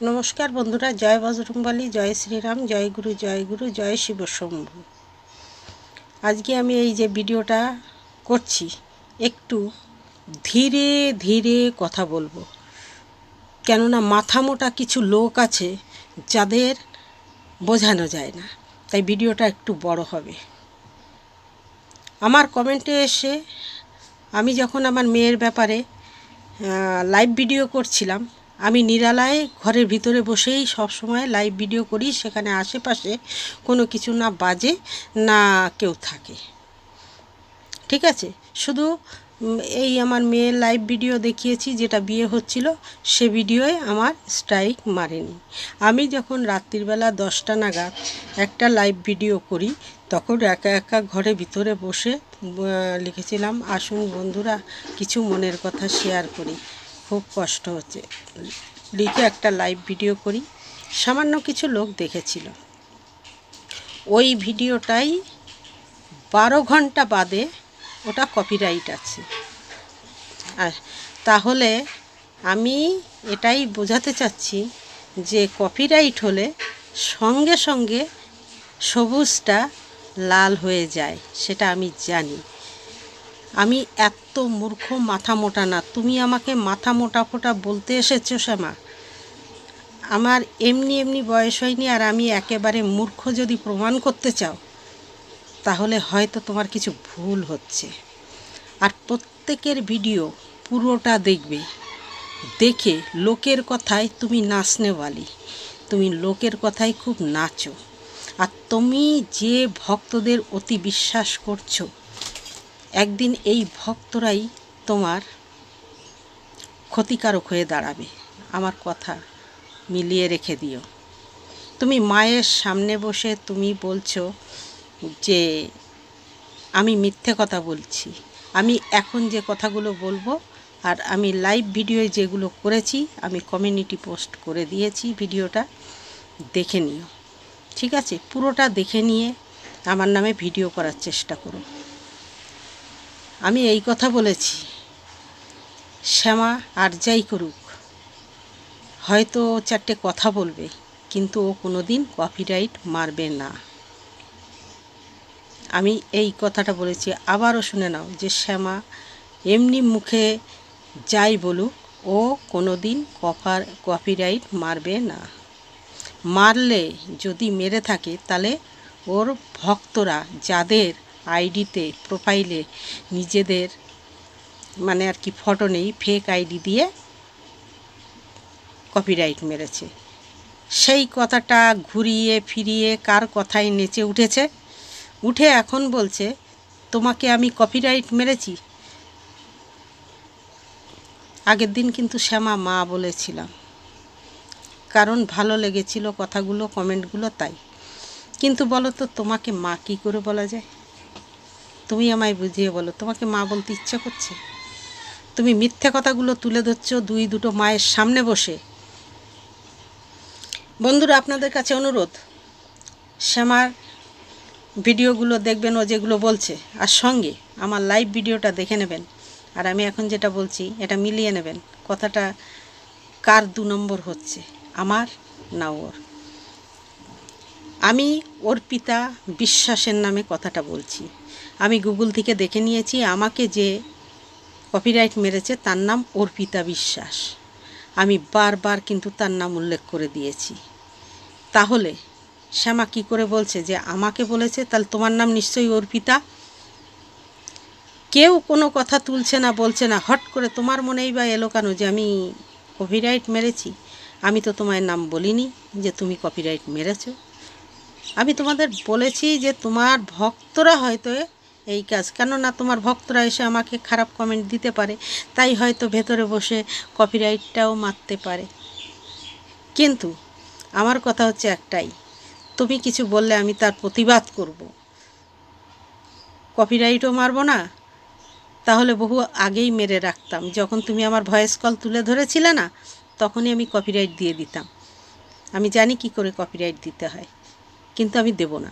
নমস্কার বন্ধুরা, জয় বজরংবলী, জয় শ্রীরাম, জয় গুরু জয় গুরু, জয় শিব শম্ভু। আজকে আমি এই যে ভিডিওটা করছি, একটু ধীরে ধীরে কথা বলব। কেননা মাথা মোটা কিছু লোক আছে যাদের বোঝানো যায় না, তাই ভিডিওটা একটু বড় হবে। আমার কমেন্টে এসে আমি যখন আমার মেয়ের ব্যাপারে লাইভ ভিডিও করছিলাম আমি নিরালায় ঘরের ভিতরে বসেই সব সময় লাইভ ভিডিও করি, সেখানে আশেপাশে কোনো কিছু না বাজে, না কেউ থাকে। ঠিক আছে? শুধু এই আমার মেয়ের লাইভ ভিডিও দেখিয়েছি, যেটা বিয়ে হচ্ছিল, সে ভিডিওয়ে আমার স্ট্রাইক মারেনি। আমি যখন রাত্রিবেলা দশটা নাগাদ একটা লাইভ ভিডিও করি, তখন একা একা ঘরে ভিতরে বসে লিখেছিলাম, আসুন বন্ধুরা, কিছু মনের কথা শেয়ার করি। খুব কষ্ট হচ্ছে। লিখে একটা লাইভ ভিডিও করি। সামান্য কিছু লোক দেখেছিল। ওই ভিডিওটাই বারো ঘণ্টা বাদে ওটা কপিরাইট আছে। আর তাহলে আমি এটাই বোঝাতে চাচ্ছি যে কপিরাইট হলে সঙ্গে সঙ্গে সবুজটা লাল হয়ে যায়, সেটা আমি জানি। আমি এত মূর্খ, মাথা মোটা না। তুমি আমাকে মাথা মোটা ফোটা বলতে এসেছ, শ্যামা। আমার এমনি এমনি বয়স হয়নি আর আমি একেবারে মূর্খ যদি প্রমাণ করতে চাও, তাহলে হয়তো তোমার কিছু ভুল হচ্ছে। আর প্রত্যেকের ভিডিও পুরোটা দেখবে। দেখে লোকের কথায় তুমি নাচনে নাচনেওয়ালি তুমি লোকের কথায় খুব নাচো। আর তুমি যে ভক্তদের অতি বিশ্বাস করছ একদিন এই ভক্তরাই তোমার ক্ষতিকারক হয়ে দাঁড়াবে। আমার কথা মিলিয়ে রেখে দিও। তুমি মায়ের সামনে বসে তুমি বলছো যে, আমি মিথ্যে কথা বলছি। আমি এখন যে কথাগুলো বলব আর আমি লাইভ ভিডিও যেগুলো করেছি, আমি কমিউনিটি পোস্ট করে দিয়েছি ভিডিওটা দেখে নিও। ঠিক আছে? পুরোটা দেখে নিয়ে আমার নামে ভিডিও করার চেষ্টা করো। আমি এই কথা বলেছি। শ্যামা আর যাই করুক, হয়তো চারটে কথা বলবে, কিন্তু ও কোনো দিন কপিরাইট মারবে না। আমি এই কথাটা বলেছি, আবারও শুনে নাও যে শ্যামা এমনি মুখে যাই বলুক, ও কোনো দিন কফার কপিরাইট মারবে না। মারলে যদি মেরে থাকে, তাহলে ওর ভক্তরা যাদের আইডিতে, প্রোফাইলে নিজেদের মানে আর কি ফটো নেই ফেক আইডি দিয়ে কপিরাইট মেরেছে। সেই কথাটা ঘুরিয়ে ফিরিয়ে কার কথায় নেচে উঠেছে? উঠে এখন বলছে, তোমাকে আমি কপিরাইট মেরেছি? আগের দিন কিন্তু শ্যামা মা বলেছিলাম। কারণ ভালো লেগেছিল কথাগুলো কমেন্টগুলো তাই। কিন্তু বলো তো, তোমাকে মা কী করে বলা যায়? তুমি আমায় বুঝিয়ে বলো, তোমাকে মা বলতে ইচ্ছা করছে? তুমি মিথ্যে কথাগুলো তুলে ধরছো দুই দুটো মায়ের সামনে বসে। বন্ধুরা, আপনাদের কাছে অনুরোধ, শ্যামার ভিডিওগুলো দেখবেন ও যেগুলো বলছে, আর সঙ্গে আমার লাইভ ভিডিওটা দেখে নেবেন। আর আমি এখন যেটা বলছি, এটা মিলিয়ে নেবেন। কথাটা কার দু নম্বর হচ্ছে? আমার না ওর? আমি অর্পিতা বিশ্বাসের নামে কথাটা বলছি। আমি গুগল থেকে দেখে নিয়েছি, আমাকে যে কপিরাইট মেরেছে তার নাম অর্পিতা বিশ্বাস। আমি বারবার কিন্তু তার নাম উল্লেখ করে দিয়েছি। তাহলে শ্যামা কি করে বলছে যে আমাকে বলেছে, তাহলে তোমার নাম নিশ্চয়ই অর্পিতা কেউ কোনো কথা তুলছে না, বলছে না, হট করে তোমার মনেই বা এলো কেন যে আমি কপিরাইট মেরেছি? আমি তো তোমার নাম বলিনি যে তুমি কপিরাইট মেরেছো। আমি তোমাদের বলেছি যে তোমার ভক্তরা হয়তো এই কাজ, কেননা তোমার ভক্তরা এসে আমাকে খারাপ কমেন্ট দিতে পারে, তাই হয়তো ভেতরে বসে কপিরাইটটাও মারতে পারে। কিন্তু আমার কথা হচ্ছে একটাই, তুমি কিছু বললে আমি তার প্রতিবাদ করব। কপিরাইটও মারবো না, তাহলে বহু আগেই মেরে রাখতাম। যখন তুমি আমার ভয়েস কল তুলে ধরেছিলে না, তখনই আমি কপিরাইট দিয়ে দিতাম। আমি জানি কি করে কপিরাইট দিতে হয়। কিন্তু আমি দেব না।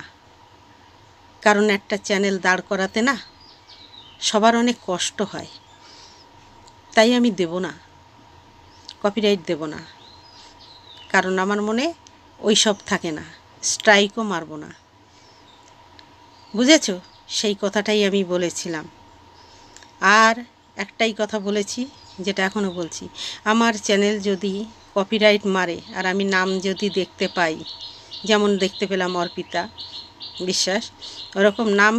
কারণ একটা চ্যানেল দাঁড় করাতে না সবার অনেক কষ্ট হয়। তাই আমি দেব না। কপিরাইট দেব না। কারণ আমার মনে ওই সব থাকে না। স্ট্রাইকও মারবো না। বুঝেছ? সেই কথাটাই আমি বলেছিলাম। আর একটাই কথা বলেছি, যেটা এখনও বলছি। আমার চ্যানেল যদি কপিরাইট মারে আর আমি নাম যদি দেখতে পাই যেমন দেখতে পেলাম অর্পিতা, বিশ্বাস। ওরকম নাম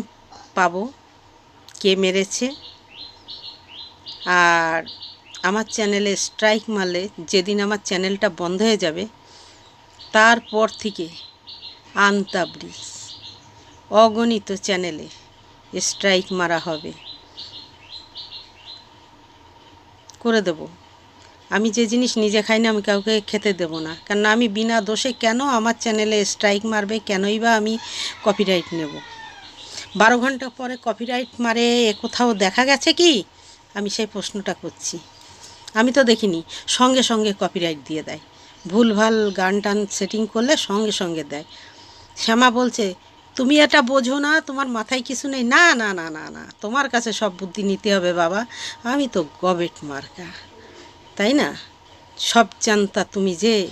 পাবো, কে মেরেছে। আর আমার চ্যানেলে স্ট্রাইক মারলে যেদিন আমার চ্যানেলটা বন্ধ হয়ে যাবে, তারপর থেকে আন্তাব্রিজ অগণিত চ্যানেলে স্ট্রাইক মারা হবে। করে দেব। আমি যে জিনিস নিজে খাই না আমি কাউকে খেতে দেব না। কারণ আমি বিনা দোষে কেন আমার চ্যানেলে স্ট্রাইক মারবে, কেনই বা আমি কপিরাইট নেব? বারো ঘণ্টা পরে কপিরাইট মারে, এ কোথাও দেখা গেছে কি? আমি সেই প্রশ্নটা করছি। আমি তো দেখিনি, সঙ্গে সঙ্গে কপিরাইট দিয়ে দেয়। ভুলভাল গান টান সেটিং করলে সঙ্গে সঙ্গে দেয়। শ্যামা বলছে, তুমি এটা বোঝো না, তোমার মাথায় কিছু নেই। না না না না না, তোমার কাছে সব বুদ্ধি নিতে হবে বাবা। আমি তো গবেট মার্কা তাই না? সব জানতা তুমি যে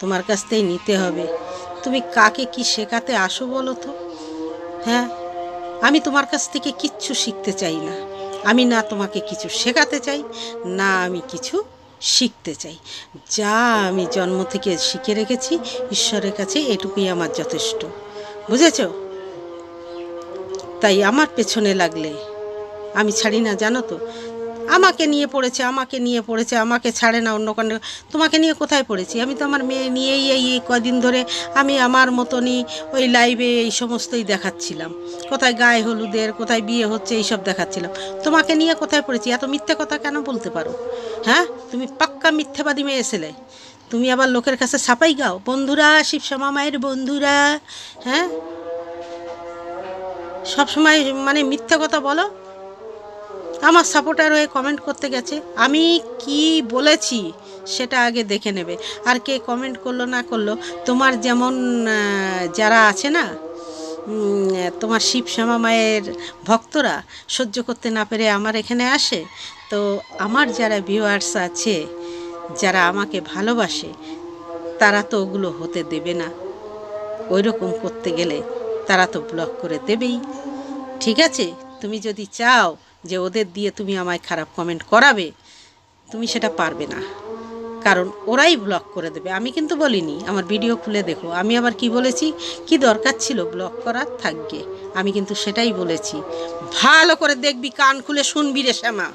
তোমার কাছ থেকেই নিতে হবে। তুমি কাকে কি শেখাতে আসো বলো তো? হ্যাঁ? আমি তোমার কাছ থেকে কিচ্ছু শিখতে চাই না। আমি না তোমাকে কিছু শেখাতে চাই, না আমি কিছু শিখতে চাই। যা আমি জন্ম থেকে শিখে রেখেছি, ঈশ্বরের কাছে এটুকুই আমার যথেষ্ট। বুঝেছ? তাই আমার পেছনে লাগলে আমি ছাড়ি না, জানো তো? আমাকে নিয়ে পড়েছে, আমাকে নিয়ে পড়েছে, আমাকে ছাড়ে না অন্য কান্ড তোমাকে নিয়ে কোথায় পড়েছি? আমি তো আমার মেয়ে নিয়েই এই এই কদিন ধরে আমি আমার মতনই ওই লাইভে এই সমস্তই দেখাচ্ছিলাম। কোথায় গায়ে হলুদের, কোথায় বিয়ে হচ্ছে, এইসব দেখাচ্ছিলাম। তোমাকে নিয়ে কোথায় পড়েছি? এত মিথ্যে কথা কেন বলতে পারো? হ্যাঁ? তুমি পাক্কা মিথ্যেবাদী মেয়ে এসেলে তুমি আবার লোকের কাছে ছাপাই গাও। বন্ধুরা, শিবশ্যামা মায়ের বন্ধুরা হ্যাঁ? সবসময় মানে মিথ্যে কথা বলো। আমার সাপোর্টার হয়ে কমেন্ট করতে গেছে। আমি কি বলেছি সেটা আগে দেখে নেবে। আর কে কমেন্ট করল না করল, তোমার যেমন যারা আছে না তোমার শিব শ্যামা মায়ের ভক্তরা, সহ্য করতে না পেরে আমার এখানে আসে। তো আমার যারা ভিউয়ার্স আছে, যারা আমাকে ভালোবাসে, তারা তো ওগুলো হতে দেবে না। ওই রকম করতে গেলে তারা তো ব্লক করে দেবেই। ঠিক আছে? তুমি যদি চাও যে ওদের দিয়ে তুমি আমায় খারাপ কমেন্ট করাবে, তুমি সেটা পারবে না। কারণ ওরাই ব্লক করে দেবে। আমি কিন্তু বলিনি, আমার ভিডিও খুলে দেখো। আমি আবার কি বলেছি? কি দরকার ছিল ব্লক করার? থাকবে। আমি কিন্তু সেটাই বলেছি। ভালো করে দেখবি, কান খুলে শুনবি রে শ্যামা।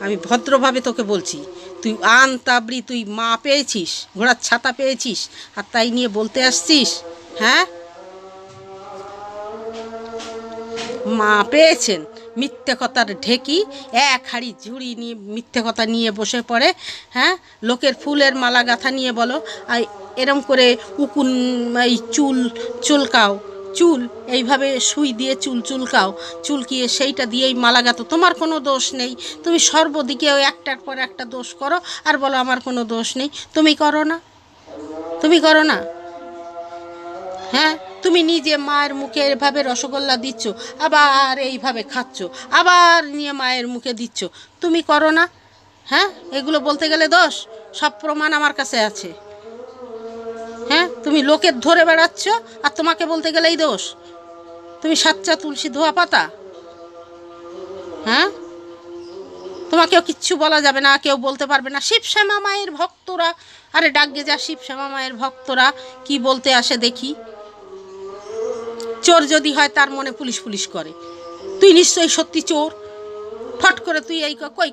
আমি ভদ্রভাবে তোকে বলছি, তুই আন তাবড়ি, তুই মা পেয়েছিস, ঘোড়ার ছাতা পেয়েছিস, আর তাই নিয়ে বলতে আসছিস হ্যাঁ? মা পেয়েছেন। মিথ্যে কথার ঢেকি, এক হাড়ি ঝুড়ি নিয়ে মিথ্যে কথা নিয়ে বসে পড়ে হ্যাঁ? লোকের ফুলের মালা গাঁথা নিয়ে বলো আর এরম করে উকুন, এই চুল চুলকাও, চুল, এইভাবে সুই দিয়ে চুল চুলকাও, চুলকিয়ে সেইটা দিয়েই মালা গাঁথো, তোমার কোনো দোষ নেই। তুমি সর্বদিকে একটার পর একটা দোষ করো, আর বলো আমার কোনো দোষ নেই। তুমি করো না। তুমি করো না। হ্যাঁ? তুমি নিজে মায়ের মুখে এভাবে রসগোল্লা দিচ্ছ, আবার এইভাবে খাচ্ছ, আবার নিয়ে মায়ের মুখে দিচ্ছ, তুমি করো না। হ্যাঁ? এগুলো বলতে গেলে দোষ, সব প্রমাণ আমার কাছে আছে। হ্যাঁ? তুমি লোকের ধরে বেড়াচ্ছ, আর তোমাকে বলতে গেলেই দোষ। তুমি সাচ্চা তুলসী ধোয়া পাতা? হ্যাঁ? তোমাকেও কিচ্ছু বলা যাবে না, কেউ বলতে পারবে না। শিবশ্যামা মায়ের ভক্তরা, আরে ডাক ডাকগে যা শিবশ্যামা মায়ের ভক্তরা, কি বলতে আসে দেখি। চোর যদি হয় তার মনে পুলিশ পুলিশ করে। তুই নিশ্চয়ই সত্যি চোর। ফট করে তুই এই কই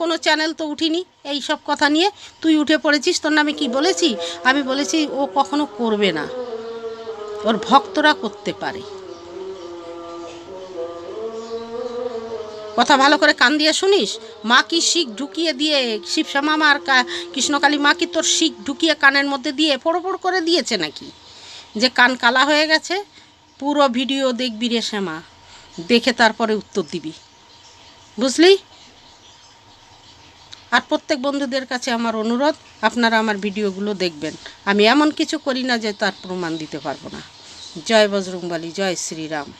কোনো চ্যানেল তো উঠিনি এই সব কথা নিয়ে। তুই উঠে পড়েছিস, তোর নামে কি বলেছি? আমি বলেছি, ও কখনো করবে না। ওর ভক্তরা করতে পারে। কথা ভালো করে কান দিয়ে শুনিস? মা কি শিখ ঢুকিয়ে দিয়ে শিবশ্যামা আর কৃষ্ণকালী মা কি তোর শিখ ঢুকিয়ে কানের মধ্যে দিয়ে ফোড়ো করে দিয়েছে নাকি? যে কান কালা হয়ে গেছে পুরো ভিডিও দেখবি রে শ্যামা। দেখে তারপরে উত্তর দিবি। বুঝলি? আর প্রত্যেক বন্ধুদের কাছে আমার অনুরোধ, আপনারা আমার ভিডিওগুলো দেখবেন। আমি এমন কিছু করি না যে তার প্রমাণ দিতে পারব না। জয় বজরংবলী, জয় শ্রীরাম।